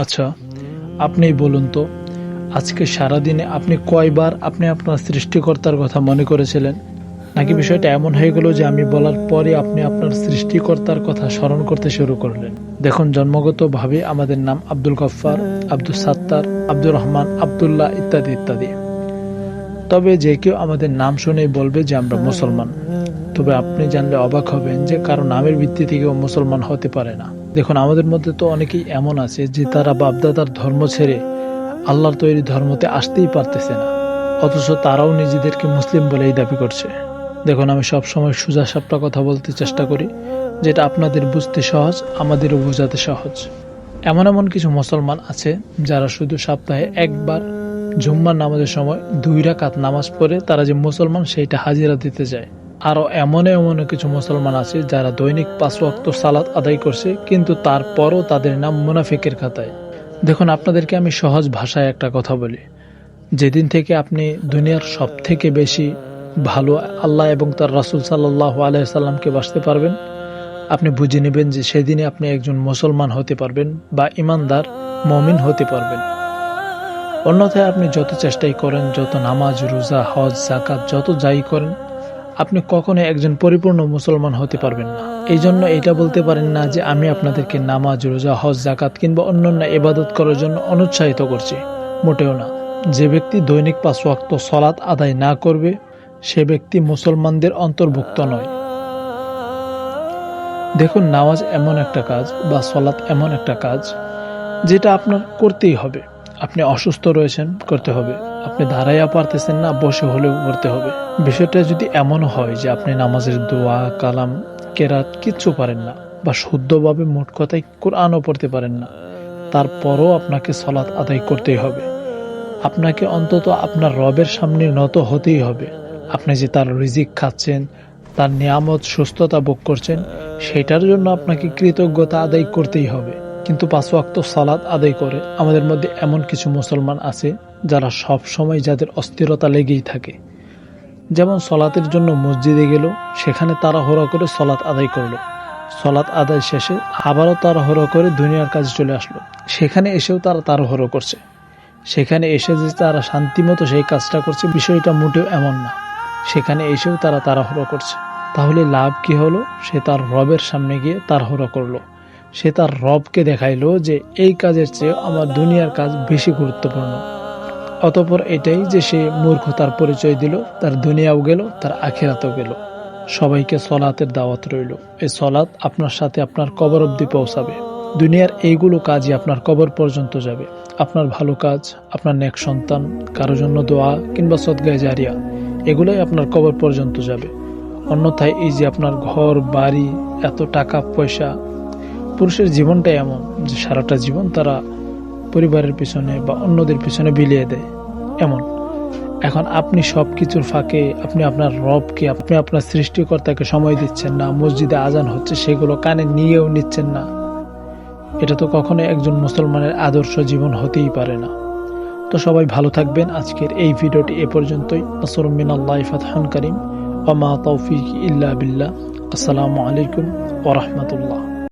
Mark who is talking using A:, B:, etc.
A: আচ্ছা আপনি বলুন তো, আজকে সারাদিনে আপনি কয়বার আপনি আপনার সৃষ্টিকর্তার কথা মনে করেছিলেন? নাকি বিষয়টা এমন হয়ে গেল যে আমি বলার পরে আপনি আপনার সৃষ্টিকর্তার কথা স্মরণ করতে শুরু করলেন? দেখুন, জন্মগতভাবে আমাদের নাম আব্দুল গফ্ফার, আব্দুল সাত্তার, আব্দুর রহমান, আব্দুল্লাহ ইত্যাদি ইত্যাদি। তবে যে কেউ আমাদের নাম শুনেই বলবে যে আমরা মুসলমান। তবে আপনি জানলে অবাক হবেন যে কারও নামের ভিত্তিতে কেউ মুসলমান হতে পারে না। দেখুন, আমাদের মধ্যে তো অনেকেই এমন আছে যে তারা বাপদাদার ধর্ম ছেড়ে আল্লাহর তৈরি ধর্মতে আসতেই পারতেছে না। অথচ তারাও নিজেদেরকে মুসলিম বলেই দাবি করছে। দেখুন, আমি সবসময় সোজা সাপটা কথা বলতে চেষ্টা করি, যেটা আপনাদের বুঝতে সহজ, আমাদেরও বোঝাতে সহজ। এমন এমন কিছু মুসলমান আছে যারা শুধু সপ্তাহে একবার জুম্মার নামাজের সময় দুই রাকাত নামাজ পড়ে তারা যে মুসলমান, সেইটা হাজিরা দিতে যায়। আরও এমন এমন কিছু মুসলমান আছে যারা দৈনিক পাঁচ ওয়াক্ত সালাত আদায় করছে, কিন্তু তারপরও তাদের নাম মুনাফিকের খাতায়। দেখুন, আপনাদেরকে আমি সহজ ভাষায় একটা কথা বলি। যেদিন থেকে আপনি দুনিয়ার সব থেকে বেশি ভালো আল্লাহ এবং তার রাসুল সাল্লাহ আলাইসাল্লামকে বাঁচতে পারবেন, আপনি বুঝে নেবেন যে সেদিনে আপনি একজন মুসলমান হতে পারবেন বা ইমানদার মমিন হতে পারবেন। অন্যথায় আপনি যত চেষ্টাই করেন, যত নামাজ, রোজা, হজ জাকাত যত যাই করেন আপনি কখনো একজন পরিপূর্ণ মুসলমান হতে পারবেন না। এই জন্য এটা বলতে পারেন না যে আমি আপনাদেরকে নামাজ, রোজা, হজ জাকাত কিংবা অন্যান্য এবাদত করার জন্য অনুৎসাহিত করছি। মোটেও না। যে ব্যক্তি দৈনিক পাঁচ ওয়াক্ত সলাৎ আদায় না করবে, সে ব্যক্তি মুসলমানদের অন্তর্ভুক্ত নয়। দেখুন, নামাজ এমন একটা কাজ বা সলাৎ এমন একটা কাজ যেটা আপনার করতেই হবে। আপনি অসুস্থ রয়েছেন, করতে হবে। আপনি দাঁড়াইয়া পারতেছেন না, বসে হলেও করতে হবে। বিষয়টা যদি এমন হয় যে আপনি নামাজের দোয়া, কালাম, কেরাত কিচ্ছু পারেন না বা শুদ্ধভাবে মোট কথায় কোরআনও পড়তে পারেন না, তারপরও আপনাকে সলাৎ আদায় করতেই হবে। আপনাকে অন্তত আপনার রবের সামনে নত হতেই হবে। আপনি যে তার রিজিক খাচ্ছেন, তার নিয়ামত, সুস্থতা ভোগ করছেন, সেটার জন্য আপনাকে কৃতজ্ঞতা আদায় করতেই হবে। কিন্তু পাঁচ ওয়াক্ত সালাদ আদায় করে আমাদের মধ্যে এমন কিছু মুসলমান আছে যারা সব সময় যাদের অস্থিরতা লেগেই থাকে। যেমন সলাতের জন্য মসজিদে গেল, সেখানে তাড়াহুড়ো করে সলাৎ আদায় করল। সলাৎ আদায় শেষে আবারও তাড়াহুড়ো করে দুনিয়ার কাজে চলে আসলো। সেখানে এসেও তারা তাড়াহুড়ো করছে। সেখানে এসে যে তারা শান্তিমতো সেই কাজটা করছে, বিষয়টা মোটেও এমন না। সেখানে এসেও তারা তাড়াহুড়ো করছে। তাহলে লাভ কি হলো? সে তার রবের সামনে গিয়ে তাড়াহুড়ো করল। সে তার রবকে দেখাইলো যে এই কাজের চেয়ে আমার দুনিয়ার কাজ বেশি গুরুত্বপূর্ণ। অতপর এটাই যে সে মূর্খতার পরিচয় দিল, তার দুনিয়াও গেল, তার আখেরাতেও গেল। সবাইকে সলাতের দাওয়াত রইল। এই সলাৎ আপনার সাথে আপনার কবর অব্দি পৌঁছাবে। দুনিয়ার এইগুলো কাজই আপনার কবর পর্যন্ত যাবে। আপনার ভালো কাজ, আপনার নেক সন্তান, কারও জন্য দোয়া কিংবা সদগায় জারিয়া, এগুলোই আপনার কবর পর্যন্ত যাবে। অন্যথায় এই যে আপনার ঘর, বাড়ি, এত টাকা, পয়সা পুরুষের জীবনটাই এমন যে সারাটা জীবন তারা পরিবারের পিছনে বা অন্যদের পিছনে বিলিয়ে দেয়। এমন। এখন আপনি সব কিছুর ফাঁকে, আপনি আপনার রবকে, আপনি আপনার সৃষ্টিকর্তাকে সময় দিচ্ছেন না, মসজিদে আজান হচ্ছে, সেগুলো কানে নিয়েও নিচ্ছেন না। এটা তো কখনো একজন মুসলমানের আদর্শ জীবন হতেই পারে না। তো সবাই ভালো থাকবেন। আজকের এই ভিডিওটি এ পর্যন্তই। আসরমিন আল্লাহ ফাতহান করিম। তৌফিক ইল্লা বিল্লাহ। আসসালামু আলাইকুম ওরহমতুল্লাহ